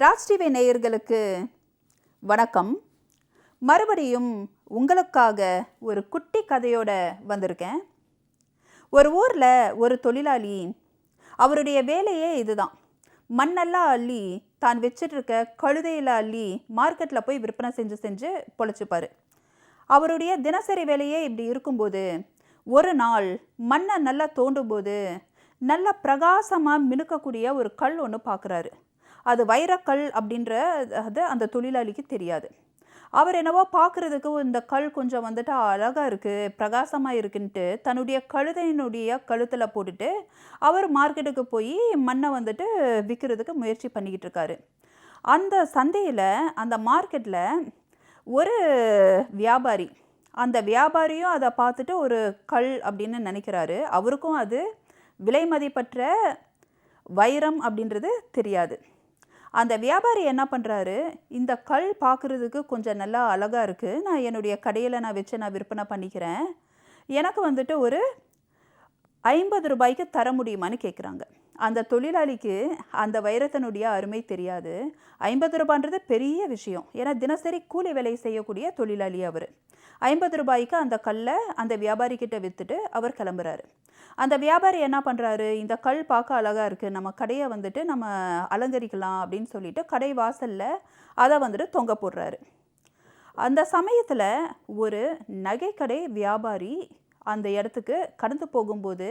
Raj TV நேயர்களுக்கு வணக்கம். மறுபடியும் உங்களுக்காக ஒரு குட்டி கதையோட வந்திருக்கேன். ஒரு ஊரில் ஒரு தொழிலாளி அவருடைய வேலையே இதுதான். மண்ணெல்லாம் அள்ளி தான் வச்சிட்ருக்க கழுதையில் அள்ளி மார்க்கெட்டில் போய் விற்பனை செஞ்சு செஞ்சு பொழைச்சிப்பார். அவருடைய தினசரி வேலையே இப்படி இருக்கும்போது ஒரு நாள் மண்ணை நல்லா தோண்டும்போது நல்ல பிரகாசமாக மினுக்கக்கூடிய ஒரு கல் ஒன்று பார்க்குறாரு அது வைரக்கல் அப்படின்ற அது அந்த தொழிலாளிக்கு தெரியாது. அவர் என்னவோ பார்க்குறதுக்கு இந்த கல் கொஞ்சம் வந்துட்டு அழகாக இருக்குது பிரகாசமாக இருக்குன்ட்டு தன்னுடைய கழுதையினுடைய கழுத்தில் போட்டுட்டு அவர் மார்க்கெட்டுக்கு போய் மண்ணை வந்துட்டு விற்கிறதுக்கு முயற்சி பண்ணிக்கிட்டு இருக்காரு. அந்த சந்தையில் அந்த மார்க்கெட்டில் ஒரு வியாபாரி அந்த வியாபாரியும் அதை பார்த்துட்டு ஒரு கல் அப்படின்னு நினைக்கிறாரு. அவருக்கும் அது விலை மதிப்பற்ற வைரம் அப்படின்றது தெரியாது. அந்த வியாபாரி என்ன பண்ணுறாரு இந்த கல் பார்க்குறதுக்கு கொஞ்சம் நல்லா அழகாக இருக்குது நான் என்னுடைய கடையில் நான் வச்சு நான் விற்பனை பண்ணிக்கிறேன். எனக்கு வந்துட்டு ஒரு ஐம்பது ரூபாய்க்கு தர முடியுமான்னு கேட்குறாங்க அந்த தொழிலாளிக்கு அந்த வைரத்தினுடைய அருமை தெரியாது. ஐம்பது ரூபான்றது பெரிய விஷயம். ஏன்னா தினசரி கூலி வேலை செய்யக்கூடிய தொழிலாளி அவர். ஐம்பது ரூபாய்க்கு அந்த கல்லை அந்த வியாபாரி கிட்ட விற்றுட்டு அவர் கிளம்புறாரு. அந்த வியாபாரி என்ன பண்ணுறாரு இந்த கல் பார்க்க அழகாக இருக்குது நம்ம கடையை வந்துட்டு நம்ம அலங்கரிக்கலாம் அப்படின்னு சொல்லிட்டு கடை வாசலில் அதை வந்துட்டு தொங்க போடுறாரு. அந்த சமயத்தில் ஒரு நகைக்கடை வியாபாரி அந்த இடத்துக்கு கடந்து போகும்போது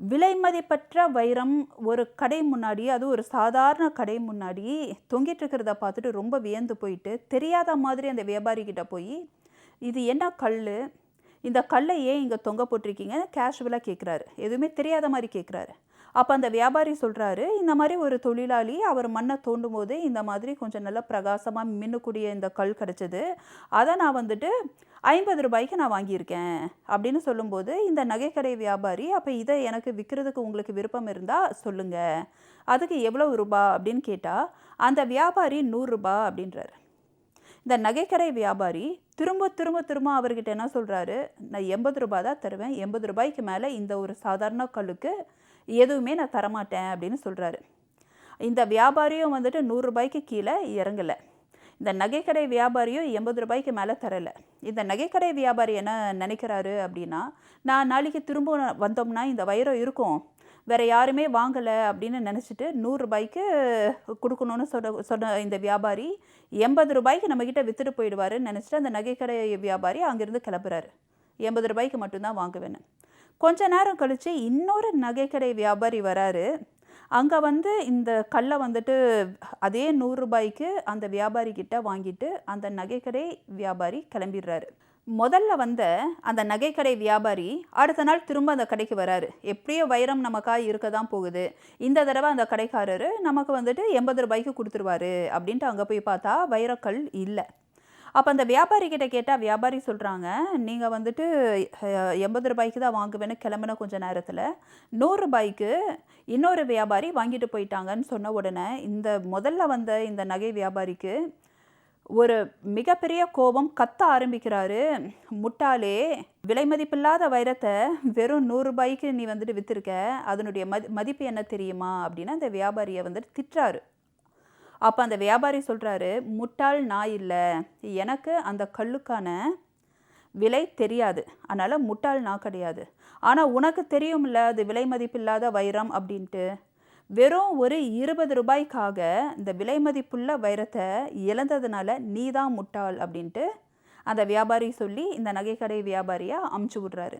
விலைமதிப்பற்ற வைரம் ஒரு கடை முன்னாடி அது ஒரு சாதாரண கடை முன்னாடி தொங்கிட்டு இருக்கிறத பார்த்துட்டு ரொம்ப வியந்து போயிட்டு தெரியாத மாதிரி அந்த வியாபாரி கிட்ட போய் இது என்ன கல் இந்த கல்லை ஏன் இங்கே தொங்க போட்டிருக்கீங்க? கேஷுவலாக கேட்குறாரு எதுவுமே தெரியாத மாதிரி கேட்குறாரு அப்போ அந்த வியாபாரி சொல்கிறாரு இந்த மாதிரி ஒரு தொழிலாளி அவர் மண்ணை தோண்டும் போது இந்த மாதிரி கொஞ்சம் நல்லா பிரகாசமாக மின்னக்கூடிய இந்த கல் கிடச்சிது. அதை நான் வந்துட்டு ஐம்பது ரூபாய்க்கு நான் வாங்கியிருக்கேன் அப்படின்னு சொல்லும்போது இந்த நகைக்கடை வியாபாரி அப்போ இதை எனக்கு விற்கிறதுக்கு உங்களுக்கு விருப்பம் இருந்தால் சொல்லுங்கள் அதுக்கு எவ்வளோ ரூபா அப்படின்னு கேட்டால் அந்த வியாபாரி நூறுரூபா அப்படின்றாரு. இந்த நகைக்கடை வியாபாரி திரும்ப திரும்ப திரும்ப அவர்கிட்ட என்ன சொல்கிறாரு நான் எண்பது ரூபாய் தான் தருவேன். எண்பது ரூபாய்க்கு மேலே இந்த ஒரு சாதாரண கல்லுக்கு எதுவுமே நான் தரமாட்டேன் அப்படின்னு சொல்கிறாரு இந்த வியாபாரியும் வந்துட்டு நூறுரூபாய்க்கு கீழே இறங்கலை. இந்த நகைக்கடை வியாபாரியும் எண்பது ரூபாய்க்கு மேலே தரலை. இந்த நகைக்கடை வியாபாரி என்ன நினைக்கிறாரு அப்படின்னா நான் நாளைக்கு திரும்ப வந்தோம்னா இந்த வைரம் இருக்கும். வேறு யாருமே வாங்கலை அப்படின்னு நினச்சிட்டு நூறுரூபாய்க்கு கொடுக்கணும்னு சொன்ன சொன்ன இந்த வியாபாரி எண்பது ரூபாய்க்கு நம்மக்கிட்ட விற்றுட்டு போயிடுவாருன்னு நினச்சிட்டு அந்த நகைக்கடை வியாபாரி அங்கேருந்து கிளம்புறாரு. எண்பது ரூபாய்க்கு மட்டும்தான் வாங்குவேன்னு. கொஞ்ச நேரம் கழித்து இன்னொரு நகைக்கடை வியாபாரி வராரு. அங்கே வந்து இந்த கல்லை வந்துட்டு அதே நூறுரூபாய்க்கு அந்த வியாபாரி கிட்ட வாங்கிட்டு அந்த நகைக்கடை வியாபாரி கிளம்பிடுறாரு. முதல்ல வந்த அந்த நகைக்கடை வியாபாரி அடுத்த நாள் திரும்ப அந்த கடைக்கு வராரு. எப்படியோ வைரம் நமக்காக இருக்க தான் போகுது. இந்த தடவை அந்த கடைக்காரர் நமக்கு வந்துட்டு எண்பது ரூபாய்க்கு கொடுத்துருவாரு அப்படின்ட்டு அங்கே போய் பார்த்தா வைரக்கல் இல்லை. அப்போ அந்த வியாபாரி கிட்ட கேட்டால் வியாபாரி சொல்கிறாங்க நீங்கள் வந்துட்டு எண்பது ரூபாய்க்கு தான் வாங்குவேன்னு கிளம்புன கொஞ்சம் நேரத்தில் நூறுரூபாய்க்கு இன்னொரு வியாபாரி வாங்கிட்டு போயிட்டாங்கன்னு சொன்ன உடனே இந்த முதல்ல வந்த இந்த நகை வியாபாரிக்கு ஒரு மிகப்பெரிய கோபம் கத்த ஆரம்பிக்கிறாரு. முட்டாளே விலை மதிப்பில்லாத வைரத்தை வெறும் நூறுரூபாய்க்கு நீ வந்துட்டு விற்றுருக்க அதனுடைய மதி மதிப்பு என்ன தெரியுமா? அப்படின்னு அந்த வியாபாரியை வந்துட்டு திட்டுறாரு. அப்போ அந்த வியாபாரி சொல்கிறாரு முட்டாள் நான் இல்லை. எனக்கு அந்த கல்லுக்கான விலை தெரியாது. அதனால் முட்டாள் நான் கிடையாது. ஆனால் உனக்கு தெரியும்ல அது விலை மதிப்பில்லாத வைரம் அப்படின்ட்டு. வெறும் ஒரு இருபது ரூபாய்க்காக இந்த விலை மதிப்புள்ள வைரத்தை இழந்ததுனால நீ தான் முட்டாள் அப்படின்ட்டு அந்த வியாபாரி சொல்லி இந்த நகைக்கடை வியாபாரியாக அமுச்சு விட்றாரு.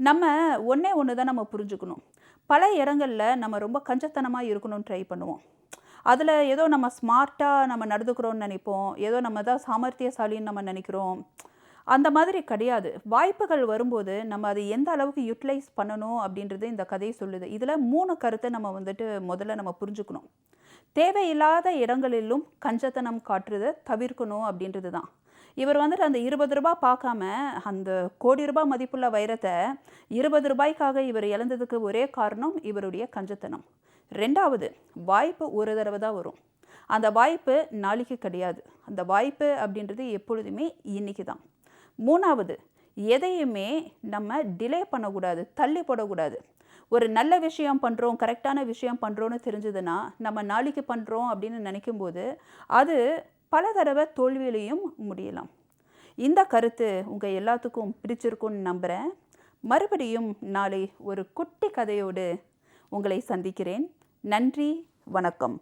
நம்ம ஒன்றே ஒன்று தான் நம்ம புரிஞ்சுக்கணும். பல இடங்களில் நம்ம ரொம்ப கஞ்சத்தனமாக இருக்கணும்னு ட்ரை பண்ணுவோம். அதில் ஏதோ நம்ம ஸ்மார்ட்டாக நம்ம நடந்துக்கிறோம்னு நினைப்போம். ஏதோ நம்ம தான் சாமர்த்தியசாலின்னு நம்ம நினைக்கிறோம். அந்த மாதிரி கிடையாது. வாய்ப்புகள் வரும்போது நம்ம அதை எந்த அளவுக்கு யூட்டிலைஸ் பண்ணணும் அப்படின்றது இந்த கதை சொல்லுது. இதில் மூணு கருத்தை நம்ம வந்துட்டு முதல்ல நம்ம புரிஞ்சுக்கணும். தேவையில்லாத இடங்களிலும் கஞ்சத்தனம் காட்டுறதை தவிர்க்கணும் அப்படின்றது தான். இவர் வந்துட்டு அந்த இருபது ரூபாய் பார்க்காம அந்த கோடி ரூபாய் மதிப்புள்ள வைரத்தை இருபது ரூபாய்க்காக இவர் இழந்ததுக்கு ஒரே காரணம் இவருடைய கஞ்சத்தனம். ரெண்டாவது வாய்ப்பு ஒரு தடவை தான் வரும். அந்த வாய்ப்பு நாளைக்கு கிடையாது. அந்த வாய்ப்பு அப்படின்றது எப்பொழுதுமே இன்னைக்கு தான். மூணாவது எதையுமே நம்ம டிலே பண்ணக்கூடாது தள்ளி போடக்கூடாது. ஒரு நல்ல விஷயம் பண்ணுறோம் கரெக்டான விஷயம் பண்ணுறோன்னு தெரிஞ்சதுன்னா நம்ம நாளைக்கு பண்ணுறோம் அப்படின்னு நினைக்கும்போது அது பல தடவை தோல்வியிலையும் முடியலாம். இந்த கருத்து உங்கள் எல்லாத்துக்கும் பிடிச்சிருக்கும்னு நம்புகிறேன் மறுபடியும் நாளை ஒரு குட்டி கதையோடு உங்களை சந்திக்கிறேன். நன்றி வணக்கம்.